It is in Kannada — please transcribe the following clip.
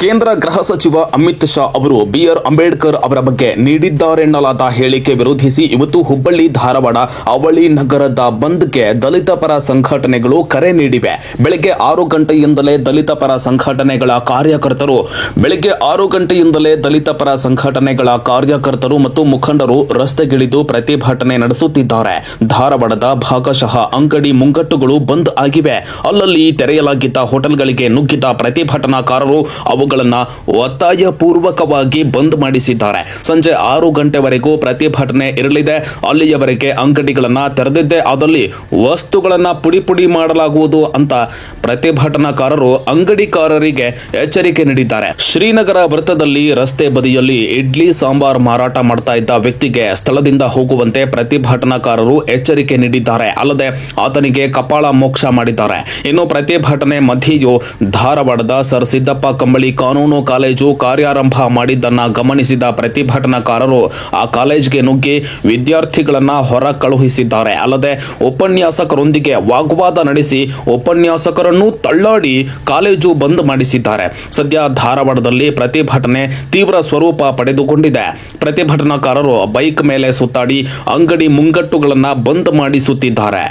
ಕೇಂದ್ರ ಗೃಹ ಸಚಿವ ಅಮಿತ್ ಶಾ ಅವರು ಬಿಆರ್ ಅಂಬೇಡ್ಕರ್ ಅವರ ಬಗ್ಗೆ ನೀಡಿದ್ದಾರೆನ್ನಲಾದ ಹೇಳಿಕೆ ವಿರೋಧಿಸಿ ಇವತ್ತು ಹುಬ್ಬಳ್ಳಿ, ಧಾರವಾಡ, ಅವಳಿ ನಗರದ ಬಂದ್ಗೆ ದಲಿತ ಪರ ಸಂಘಟನೆಗಳು ಕರೆ ನೀಡಿವೆ. ಬೆಳಗ್ಗೆ ಆರು ಗಂಟೆಯಿಂದಲೇ ದಲಿತ ಪರ ಸಂಘಟನೆಗಳ ಕಾರ್ಯಕರ್ತರು, ಬೆಳಗ್ಗೆ ಆರು ಗಂಟೆಯಿಂದಲೇ ದಲಿತ ಪರ ಸಂಘಟನೆಗಳ ಕಾರ್ಯಕರ್ತರು ಮತ್ತು ಮುಖಂಡರು ರಸ್ತೆಗಿಳಿದು ಪ್ರತಿಭಟನೆ ನಡೆಸುತ್ತಿದ್ದಾರೆ. ಧಾರವಾಡದ ಭಾಗಶಃ ಅಂಗಡಿ ಮುಂಗಟ್ಟುಗಳು ಬಂದ್ ಆಗಿವೆ. ಅಲ್ಲಲ್ಲಿ ತೆರೆಯಲಾಗಿದ್ದ ಹೋಟೆಲ್ಗಳಿಗೆ ನುಗ್ಗಿದ ಪ್ರತಿಭಟನಾಕಾರರು ಅವುಗಳನ್ನ ಒತ್ತಾಯ ಪೂರ್ವಕವಾಗಿ ಬಂದ್ ಮಾಡಿಸಿದ್ದಾರೆ. ಸಂಜೆ ಆರು ಗಂಟೆವರೆಗೂ ಪ್ರತಿಭಟನೆ ಇರಲಿದೆ. ಅಲ್ಲಿಯವರೆಗೆ ಅಂಗಡಿಗಳನ್ನ ತೆರೆದಿದ್ದೆ ಅದಲ್ಲಿ ವಸ್ತುಗಳನ್ನ ಪುಡಿ ಪುಡಿ ಮಾಡಲಾಗುವುದು ಅಂತ ಪ್ರತಿಭಟನಾಕಾರರು ಅಂಗಡಿಕಾರರಿಗೆ ಎಚ್ಚರಿಕೆ ನೀಡಿದ್ದಾರೆ. ಶ್ರೀನಗರ ವೃತ್ತದಲ್ಲಿ ರಸ್ತೆ ಬದಿಯಲ್ಲಿ ಇಡ್ಲಿ ಸಾಂಬಾರ್ ಮಾರಾಟ ಮಾಡ್ತಾ ಇದ್ದ ವ್ಯಕ್ತಿಗೆ ಸ್ಥಳದಿಂದ ಹೋಗುವಂತೆ ಪ್ರತಿಭಟನಾಕಾರರು ಎಚ್ಚರಿಕೆ ನೀಡಿದ್ದಾರೆ. ಅಲ್ಲದೆ ಆತನಿಗೆ ಕಪಾಳ ಮೋಕ್ಷ ಮಾಡಿದ್ದಾರೆ. ಇನ್ನು ಪ್ರತಿಭಟನೆ ಮಧ್ಯೆಯು ಧಾರವಾಡದ ಸರ್ ಸಿದ್ದಪ್ಪ ಕಂಬಳಿ ಕಾನೂನು ಕಾಲೇಜು ಕಾರ್ಯಾರಂಭ ಮಾಡಿದ್ದನ್ನು ಗಮನಿಸಿದ ಪ್ರತಿಭಟನಾಕಾರರು ಆ ಕಾಲೇಜ್ಗೆ ನುಗ್ಗಿ ವಿದ್ಯಾರ್ಥಿಗಳನ್ನು ಹೊರ ಕಳುಹಿಸಿದ್ದಾರೆ. ಅಲ್ಲದೆ ಉಪನ್ಯಾಸಕರೊಂದಿಗೆ ವಾಗ್ವಾದ ನಡೆಸಿ ಉಪನ್ಯಾಸಕರನ್ನು ತಳ್ಳಾಡಿ ಕಾಲೇಜು ಬಂದ್ ಮಾಡಿಸಿದ್ದಾರೆ. ಸದ್ಯ ಧಾರವಾಡದಲ್ಲಿ ಪ್ರತಿಭಟನೆ ತೀವ್ರ ಸ್ವರೂಪ ಪಡೆದುಕೊಂಡಿದೆ. ಪ್ರತಿಭಟನಾಕಾರರು ಬೈಕ್ ಮೇಲೆ ಸುತ್ತಾಡಿ ಅಂಗಡಿ ಮುಂಗಟ್ಟುಗಳನ್ನು ಬಂದ್ ಮಾಡಿಸುತ್ತಿದ್ದಾರೆ.